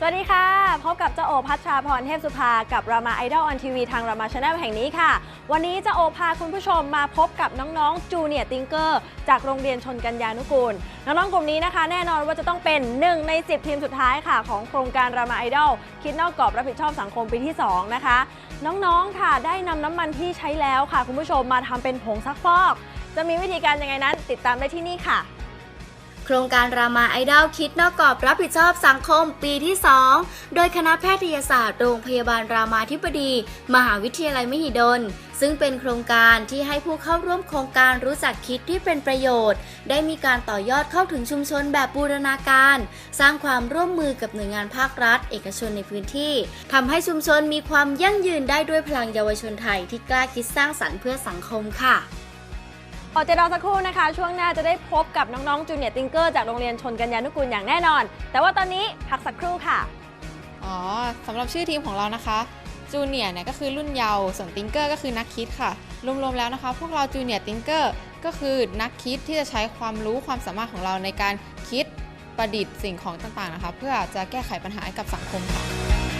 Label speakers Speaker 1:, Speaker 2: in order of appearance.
Speaker 1: สวัสดีค่ะ พบกับเจ้าโอพัชราพรเทพสุภา กับรามาไอดอลออนทีวีทางรามาชาแนลแห่งนี้ค่ะ วันนี้เจ้าโอพาคุณผู้ชมมาพบกับน้องๆจูเนียร์ติงเกอร์จากโรงเรียนชนกัญญานุกูล น้องๆกลุ่มนี้นะคะ แน่นอนว่าจะต้องเป็น 1 ใน 10 ทีมสุดท้ายค่ะ ของโครงการรามาไอดอลคิดนอกกรอบรับผิดชอบสังคมปีที่ 2 นะคะ น้องๆค่ะได้นำน้ำมันที่ใช้แล้วค่ะ คุณผู้ชมมาทำเป็นผงซักฟอก จะมีวิธีการยังไงนั้น ติดตามได้ที่นี่ค่ะ
Speaker 2: ครงการรามาไอดอลคิดนอกกรอบรับผิดชอบสังคมปีที่ 2 โดยคณะแพทยศาสตร์โรงพยาบาลรามาธิบดี มหาวิทยาลัยมหิดล ซึ่งเป็นโครงการที่ให้ผู้เข้าร่วมโครงการรู้จักคิดที่เป็นประโยชน์ ได้มีการต่อยอดเข้าถึงชุมชนแบบบูรณาการ สร้างความร่วมมือกับหน่วยงานภาครัฐ เอกชนในพื้นที่ทำให้ชุมชนมีความยั่งยืนได้ด้วยพลังเยาวชนไทยที่กล้าคิดสร้างสรรค์เพื่อสังคมค่ะ
Speaker 1: อดใจรอสักครู่นะคะ ช่วงหน้าจะได้พบกับน้องๆจูเนียร์ติงเกอร์จากโรงเรียนชนกัญญานุกูลอย่างแน่นอน แต่ว่าตอนนี้พักสักครู่ค่ะ
Speaker 3: อ๋อสำหรับชื่อทีมของเรานะคะจูเนียร์เนี่ยก็คือรุ่นเยาว์ส่วนติงเกอร์ก็คือนักคิดค่ะ รวมๆแล้วนะคะ พวกเราจูเนียร์ติงเกอร์ก็คือนักคิดที่จะใช้ความรู้ความสามารถของเราในการคิดประดิษฐ์สิ่งของต่างๆนะคะ เพื่อจะแก้ไขปัญหาให้กับสังคมค่ะ